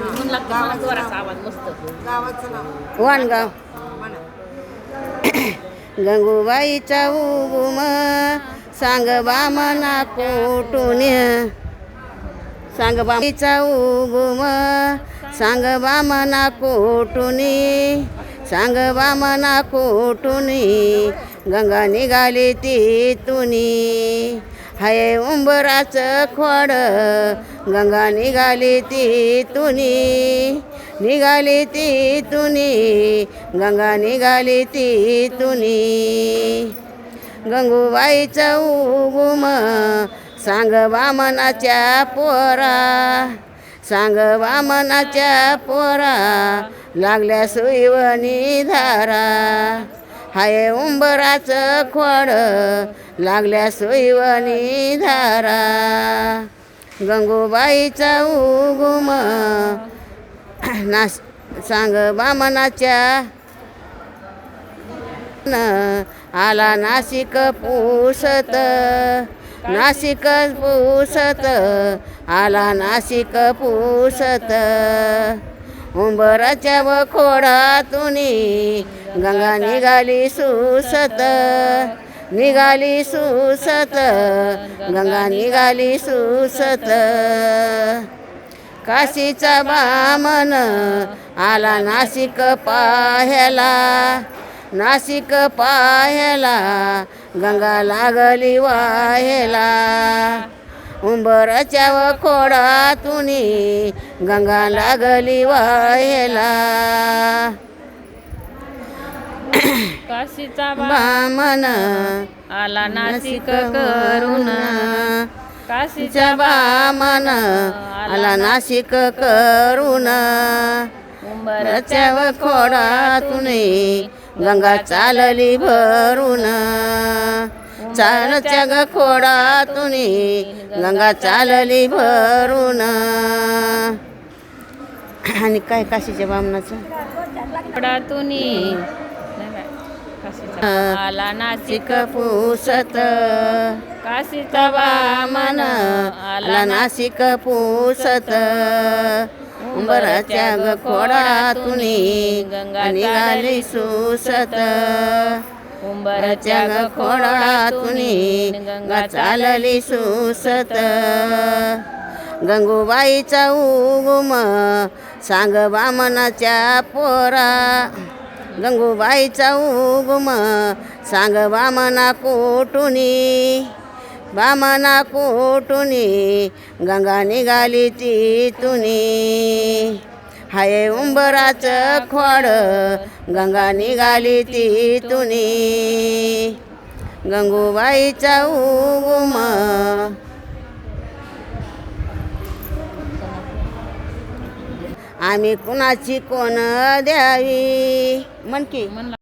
म्हणला जोराचा आवाज मस्त गावाचं नाव वाणगाव म्हणा. गंगूबाईचा उगुम सांग बामना कोटून सांग बाईचा उगुम सांग बामना कोटुनी सांग बामना कोटुनी गंगा निघाली ती तुनी हाय उंबराचं खोड. गंगा निघाली ती तुनी. निघाली ती तुनी. गंगा निघाली ती तुनी. गंगूबाईचं उगुम. सांग वामनाच्या पोरा. सांग वामनाच्या पोरा. लागल्या सुईवनी धारा. हाय उंबराचं खोड. लागल्या सुईवनी धारा. गंगूबाईचा उगुम. नास सांग बामनाच्या न आला नाशिक पुसत. नाशिक पुसत. आला नाशिक पुसत. उंबराच्या व खोडातून गंगा निघाली सुसत. निघाली सुसत गंगा निघाली सुसत. काशीचा बामन आला नाशिक पाह्याला नाशिक पाह्याला गंगा लागली वाहेला उंबराच्या व खोडातुनी गंगा लागली वाहेला काशीचा बामन आला नाशिक करून काशीचा काशीच्या बामन आला नाशिक करून उंबराच्या रच्या खोडातून गंगा चालली भरून. चालच्या ग खोडातून गंगा चालली भरून. आणि काय काशीच्या बामणाचं? कडातून आला नाशिक पुसत. काशीचा बामन आला नाशिक पुसत. उंबराच्या खोडातून गंगा निघाली सुसत उंबराच्या उंबराच्या खोडातून गंगा चालली सुसत गंगूबाईचा उगुम सांग बामनाच्या पोरा. गंगूबाईचा उगम सांग बामना कोटुनी बामना कोटुनी गंगा निघाली ती तुनी हाय उंबराचं खोड गंगा निघाली ती तुनी गंगूबाईचा उगम आम्ही कुणाची कोण द्यावी? म्हण की. म्हणला